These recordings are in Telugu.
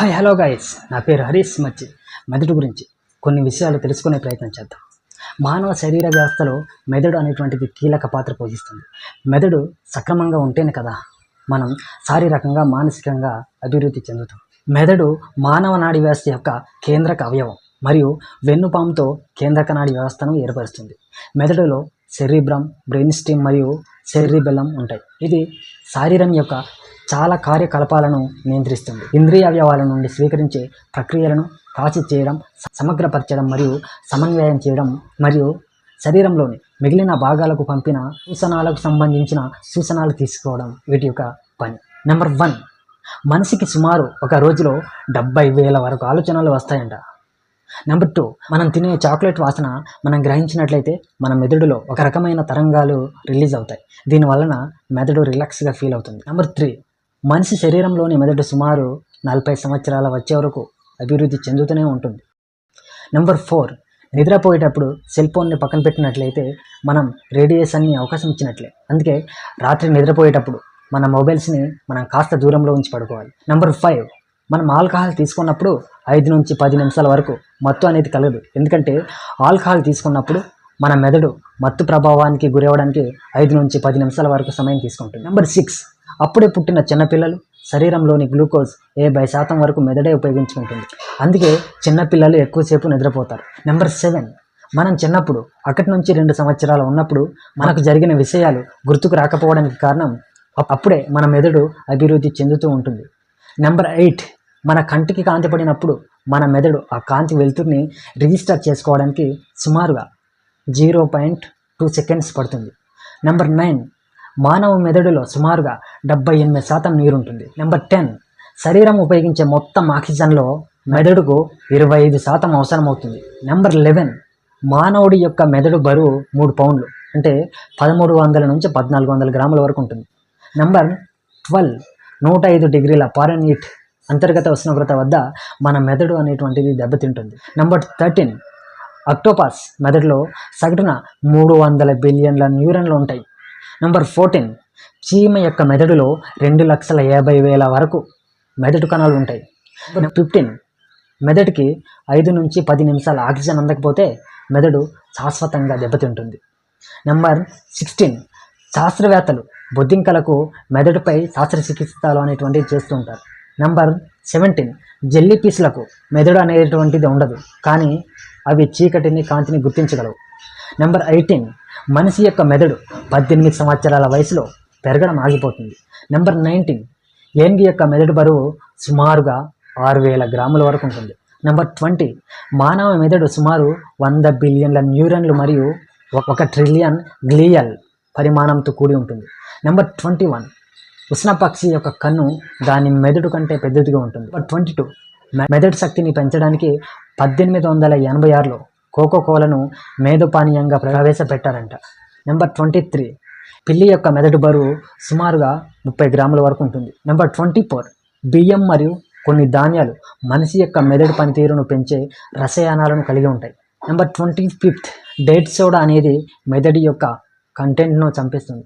హాయ్ హలో గాయస్ నా పేరు హరీష్ మచ్చి మెదడు గురించి కొన్ని విషయాలు తెలుసుకునే ప్రయత్నం చేద్దాం. మానవ శరీర వ్యవస్థలో మెదడు అనేటువంటిది కీలక పాత్ర పోషిస్తుంది. మెదడు సక్రమంగా ఉంటేనే కదా మనం శారీరకంగా మానసికంగా అభివృద్ధి చెందుతాం. మెదడు మానవ నాడి వ్యవస్థ యొక్క కేంద్రక అవయవం మరియు వెన్నుపాముతో కేంద్రక నాడి వ్యవస్థను ఏర్పరుస్తుంది. మెదడులో సెరిబ్రమ్ బ్రెయిన్ స్టీమ్ మరియు శరీరబెల్లం ఉంటాయి. ఇది శరీరం యొక్క చాలా కార్యకలాపాలను నియంత్రిస్తుంది. ఇంద్రియ అవయవాల నుండి స్వీకరించే ప్రక్రియలను కాచి చేయడం సమగ్రపరచడం మరియు సమన్వయం చేయడం మరియు శరీరంలోని మిగిలిన భాగాలకు పంపిన సూచనలకు సంబంధించిన సూచనలు తీసుకోవడం వీటి యొక్క పని. నెంబర్ వన్ మనిషికి సుమారు ఒక రోజులో డెబ్బై వేల వరకు ఆలోచనలు వస్తాయంట. నెంబర్ టూ మనం తినే చాక్లెట్ వాసన మనం గ్రహించినట్లయితే మన మెదడులో ఒక రకమైన తరంగాలు రిలీజ్ అవుతాయి. దీనివలన మెదడు రిలాక్స్గా ఫీల్ అవుతుంది. నెంబర్ త్రీ మనిషి శరీరంలోని మెదడు సుమారు నలభై సంవత్సరాల వచ్చే వరకు అభివృద్ధి చెందుతూనే ఉంటుంది. నెంబర్ ఫోర్ నిద్రపోయేటప్పుడు సెల్ ఫోన్ని పక్కన పెట్టినట్లయితే మనం రేడియేషన్ని అవకాశం ఇచ్చినట్లే. అందుకే రాత్రి నిద్రపోయేటప్పుడు మన మొబైల్స్ని మనం కాస్త దూరంలో ఉంచి పడుకోవాలి. నెంబర్ ఫైవ్ మనం ఆల్కహాల్ తీసుకున్నప్పుడు ఐదు నుంచి పది నిమిషాల వరకు మత్తు అనేది కలదు ఎందుకంటే ఆల్కహాల్ తీసుకున్నప్పుడు మన మెదడు మత్తు ప్రభావానికి గురవడానికి ఐదు నుంచి పది నిమిషాల వరకు సమయం తీసుకుంటుంది. నెంబర్ సిక్స్ అప్పుడే పుట్టిన చిన్నపిల్లలు శరీరంలోని గ్లూకోజ్ ఏభై శాతం వరకు మెదడే ఉపయోగించుకుంటుంది. అందుకే చిన్నపిల్లలు ఎక్కువసేపు నిద్రపోతారు. నెంబర్ సెవెన్ మనం చిన్నప్పుడు ఒకటి నుంచి రెండు సంవత్సరాలు ఉన్నప్పుడు మనకు జరిగిన విషయాలు గుర్తుకు రాకపోవడానికి కారణం అప్పుడే మన మెదడు అభివృద్ధి చెందుతూ ఉంటుంది. నెంబర్ ఎయిట్ మన కంటికి కాంతి పడినప్పుడు మన మెదడు ఆ కాంతి వెలుతురిని రిజిస్టర్ చేసుకోవడానికి సుమారుగా జీరో పాయింట్ టూ సెకండ్స్ పడుతుంది. నెంబర్ నైన్ మానవ మెదడులో సుమారుగా డెబ్బై ఎనిమిది శాతం నీరుంటుంది. నెంబర్ టెన్ శరీరం ఉపయోగించే మొత్తం ఆక్సిజన్లో మెదడుకు ఇరవై ఐదు శాతం అవసరమవుతుంది. నెంబర్ లెవెన్ మానవుడి యొక్క మెదడు బరువు మూడు పౌండ్లు అంటే పదమూడు వందల నుంచి పద్నాలుగు వందల గ్రాముల వరకు ఉంటుంది. నెంబర్ ట్వెల్వ్ నూట ఐదు డిగ్రీల పారనీట్ అంతర్గత ఉష్ణోగ్రత వద్ద మన మెదడు అనేటువంటిది దెబ్బతింటుంది. నెంబర్ థర్టీన్ అక్టోపాస్ మెదడులో సగటున మూడు వందల బిలియన్ల న్యూరన్లు ఉంటాయి. నెంబర్ ఫోర్టీన్ చీమ యొక్క మెదడులో రెండు లక్షల యాభై వేల వరకు మెదడు కణాలు ఉంటాయి. ఫిఫ్టీన్ మెదడుకి ఐదు నుంచి పది నిమిషాల ఆక్సిజన్ అందకపోతే మెదడు శాశ్వతంగా దెబ్బతింటుంది. నెంబర్ సిక్స్టీన్ శాస్త్రవేత్తలు బొద్దింకలకు మెదడుపై శాస్త్రచికిత్సలు అనేటువంటివి చేస్తూ ఉంటారు. నెంబర్ సెవెంటీన్ జెల్లీ పీసులకు మెదడు అనేటువంటిది ఉండదు. కానీ అవి చీకటిని కాంతిని గుర్తించగలవు. నెంబర్ ఎయిటీన్ మనిషి యొక్క మెదడు పద్దెనిమిది సంవత్సరాల వయసులో పెరగడం ఆగిపోతుంది. నెంబర్ నైన్టీన్ ఏనుగు యొక్క మెదడు బరువు సుమారుగా ఆరు వేల గ్రాముల వరకు ఉంటుంది. నెంబర్ ట్వంటీ మానవ మెదడు సుమారు వంద బిలియన్ల న్యూరన్లు మరియు ఒక- ఒక ట్రిలియన్ గ్లియల్ పరిమాణంతో కూడి ఉంటుంది. నెంబర్ ట్వంటీ వన్ ఉష్ణపక్షి యొక్క కన్ను దాని మెదడు కంటే పెద్దదిగా ఉంటుంది. నెంబర్ ట్వంటీ టూ మెదడు శక్తిని పెంచడానికి పద్దెనిమిది వందల ఎనభై ఆరులో కోకో కోలను మేధోపానీయంగా ప్రవేశపెట్టారంట. Number twenty three. పిల్లి యొక్క మెదడు బరువు సుమారుగా ముప్పై గ్రాముల వరకు ఉంటుంది. Number twenty four. బియ్యం మరియు కొన్ని ధాన్యాలు మనిషి యొక్క మెదడు పనితీరును పెంచే రసాయనాలను కలిగి ఉంటాయి. Number twenty fifth. Diet soda అనేది మెదడు యొక్క కంటెంట్ను చంపేస్తుంది.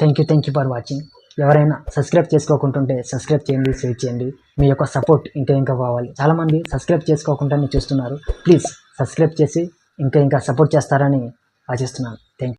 Thank you thank you for watching. ఎవరైనా సబ్స్క్రైబ్ చేసుకోకుంటుంటే సబ్స్క్రైబ్ చేయండి షేర్ చేయండి. మీ యొక్క సపోర్ట్ ఇంకా ఇంకా కావాలి. చాలామంది సబ్స్క్రైబ్ చేసుకోకుండానే చూస్తున్నారు. ప్లీజ్ సబ్స్క్రైబ్ చేసి ఇంకా ఇంకా సపోర్ట్ చేస్తారని ఆశిస్తున్నాను. థ్యాంక్